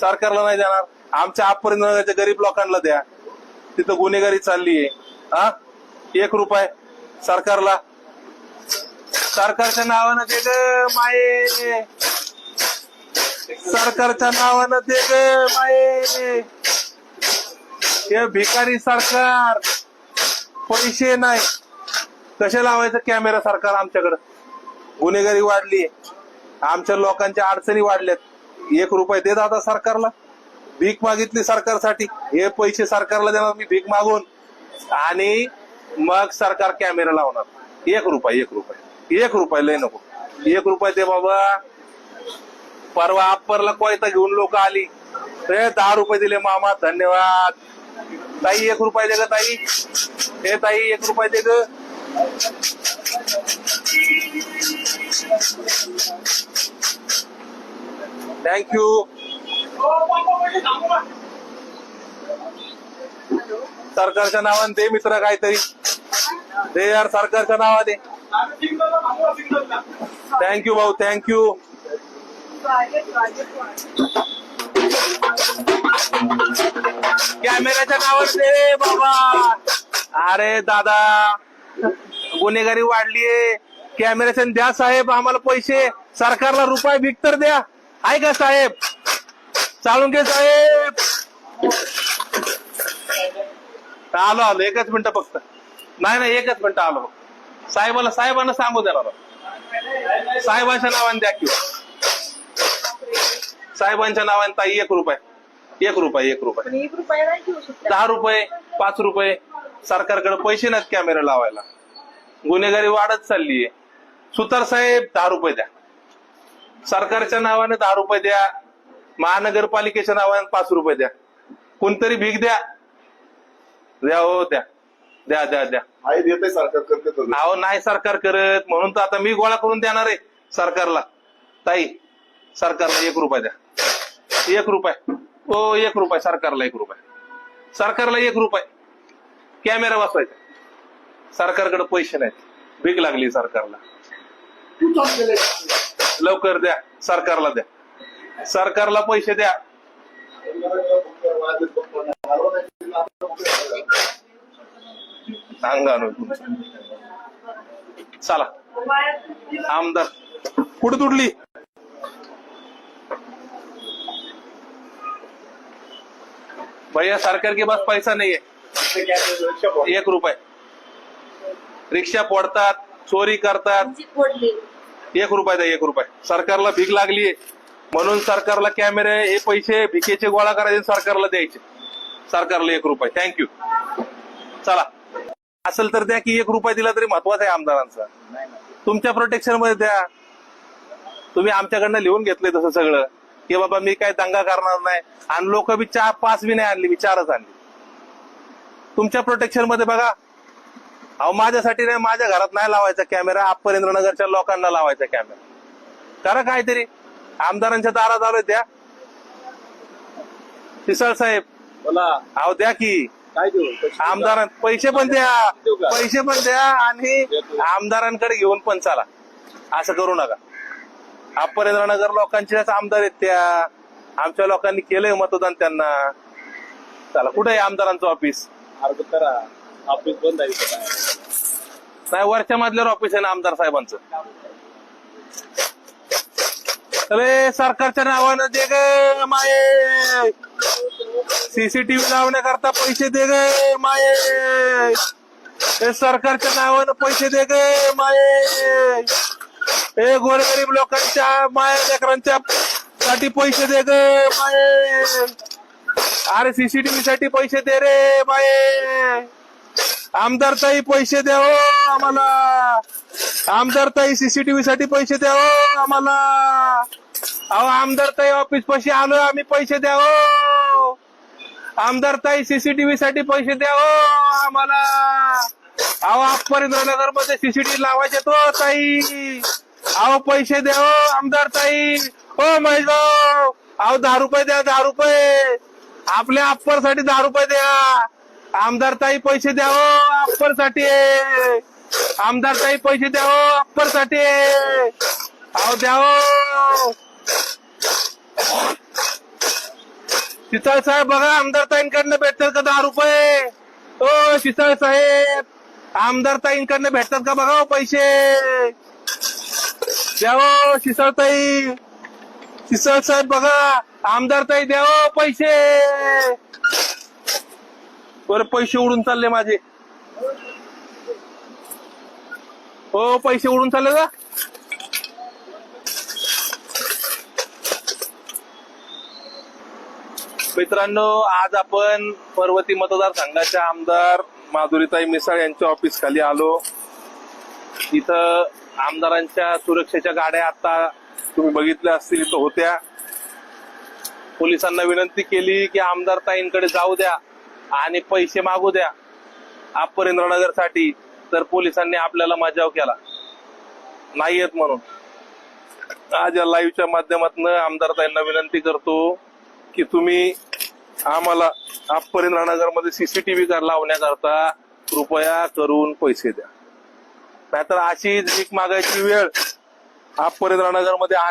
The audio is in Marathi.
सरकारला नाही देणार. आमच्या आपर्यंत गरीब लोकांना द्या. तिथं गुन्हेगारी चालली आहे. हा? एक रुपये सरकारला. सरकारच्या नावानं दे ग माये. सरकारच्या नावानं दे ग माये. हे भिकारी सरकार. पैसे नाही. कसे लावायचं कॅमेरा सरकार आमच्याकडं? गुन्हेगारी वाढली आमच्या लोकांच्या अडचणी वाढल्यात. एक रुपये दे दादा सरकारला. भीक मागितली सरकारसाठी. हे पैसे सरकारला देणार मी भीक मागून. आणि मग सरकार कॅमेरा लावणार. एक रुपये एक रुपये. एक रुपये लय नको. एक रुपये दे बाबा. परवा अप्परला कोयता घेऊन लोक आली. रे दहा रुपये दिले मामा धन्यवाद. ताई एक रुपये दे ग ताई. हे ताई एक रुपये दे ग. थँक्यू सरकारच्या नावाने दे मित्र काहीतरी. दे यार सरकारच्या नावाने. थँक्यू भाऊ थँक्यू कॅमेऱ्याच्या नावावर दे बाबा. अरे दादा गुन्हेगारी वाढलीये. कॅमेऱ्याच्या द्या साहेब आम्हाला पैसे. सरकारला रुपये भीक तर द्या. आहे का साहेब. चालून घे साहेब. आलो आलो. एकच मिनिट फक्त. नाही नाही एकच मिनिट आलो. साहेबाला साहेबांना सांगू द्या बाबा. साहेबांच्या नावाने द्या किंवा साहेबांच्या नावाने ताई एक रुपये. एक रुपये एक रुपये. दहा रुपये पाच रुपये. सरकारकडे पैसे नाहीत कॅमेरा लावायला. गुन्हेगारी वाढत चाललीये. सुतार साहेब दहा रुपये द्या. सरकारच्या नावाने दहा रुपये द्या महानगरपालिकेच्या नावाने पाच रुपये द्या. कोणतरी भीक द्या. द्या हो द्या. द्या द्या द्या. आहे देते सरकार करते. अहो नाही सरकार करत. म्हणून तर आता मी गोळा करून देणार आहे सरकारला. ताई सरकारला एक रुपये द्या. एक रुपये. ओ एक रुपये. सरकारला एक रुपये. सरकारला एक रुपये. कॅमेरा बसवायचा. सरकारकडे पैसे नाहीत. भीक लागली सरकारला. लवकर द्या सरकारला द्या. सरकारला पैसे द्या. सांगा चला. आमदार कुठे तुटली? भैया सरकार के पास पैसा नहीं है एक रुपये. रिक्षा पडतात चोरी करतात. एक रुपये एक रुपये. सरकारला भीक लागलीये म्हणून सरकारला कॅमेरे हे पैसे भिकेचे गोळा करायचे सरकारला द्यायचे. सरकारला एक रुपये. थँक्यू चला. असेल तर द्या की एक रुपये दिला तरी महत्त्वाचा आहे आमदारांचा. तुमच्या प्रोटेक्शनमध्ये द्या. तुम्ही आमच्याकडनं लिहून घेतलंय तसं सगळं. की बाबा मी काय दंगा करणार नाही. आणि लोक बी चार पाच बी नाही आणली मी चारच आणली. तुमच्या प्रोटेक्शनमध्ये बघा अहो माझ्यासाठी नाही माझ्या घरात नाही लावायचा कॅमेरा नगरच्या लोकांना लावायचा कॅमेरा. करा काहीतरी. आमदारांच्या दारात आलोय द्या पिसाळ साहेब. बोला. अहो द्या की. काय देऊ? पैसे आमदारां पैसे पण द्या? पैसे पण द्या आणि. आमदारांकडे घेऊन पण चाला. असं करू नका. नगर लोकांचेच आमदार आहेत त्या. आमच्या लोकांनी केलंय मतदान त्यांना. चला कुठे आहे आमदारांचं ऑफिस? अर्ज करा. ऑफिस बंद आहे इथं काय. नाही वरच्या मधल्यावर ऑफिस आहे ना आमदार साहेबांचं. अरे सरकारच्या नावानं दे ग माये. सीसीटीव्ही लावण्याकरता पैसे दे ग माये. हे सरकारच्या नावानं पैसे दे ग माये. हे गोरगरीब लोकांच्या माया लेकरांच्या साठी पैसे दे ग माये. अरे सीसीटीव्ही साठी पैसे दे रे माये. आमदार ताई पैसे द्या हो आम्हाला. आमदार ताई सीसीटीव्ही साठी पैसे द्या हो आम्हाला. अहो आमदार ताई ऑफिस पाशी आलो आम्ही पैसे द्या हो. आमदार ताई सीसीटीव्ही साठी पैसे द्या हो आम्हाला. अहो नगरमध्ये सीसीटीव्ही लावायचे तो ताई. अहो पैसे द्या हो आमदार ताई हो महेश भाऊ अहो दहा रुपये द्या दहा रुपये. आपल्या अप्परसाठी दहा रुपये द्या. आमदार ताई पैसे द्यावं अप्पर हो, साठी. आमदार ताई पैसे द्यावं अप्पर हो, साठी. अहो द्याव हो. शितळ साहेब बघा आमदार ताईंकडनं भेटतात का दहा रुपये? ओ शितळ साहेब आमदार ताईंकडनं भेटतात का बघा पैसे? द्यावो शितळ ताई शितळ साहेब बघा आमदार ताई द्यावो पैसे. बरं पैसे उडून चालले माझे. हो पैसे उडून चालले का? मित्रांनो आज आपण पर्वती मतदारसंघाच्या आमदार माधुरीताई मिसाळ यांच्या ऑफिस खाली आलो. इथं आमदारांच्या सुरक्षेच्या गाड्या आता तुम्ही बघितल्या असतील इथं होत्या. पोलिसांना विनंती केली की आमदार ताईंकडे जाऊ द्या. आणि पैसे मागू द्या. अपरेंद्रनगरसाठी तर पोलिसांनी आपल्याला मजाव केला. नाही येत म्हणून. आज या लाईव्हच्या माध्यमातून आमदार ताईंना विनंती करतो की तुम्ही आम्हाला अपरेंद्रनगरमध्ये सीसीटीव्ही लावण्याकरता कृपया करून पैसे द्या. नाहीतर अशी भीक मागायची वेळ अपरेंद्रनगरमध्ये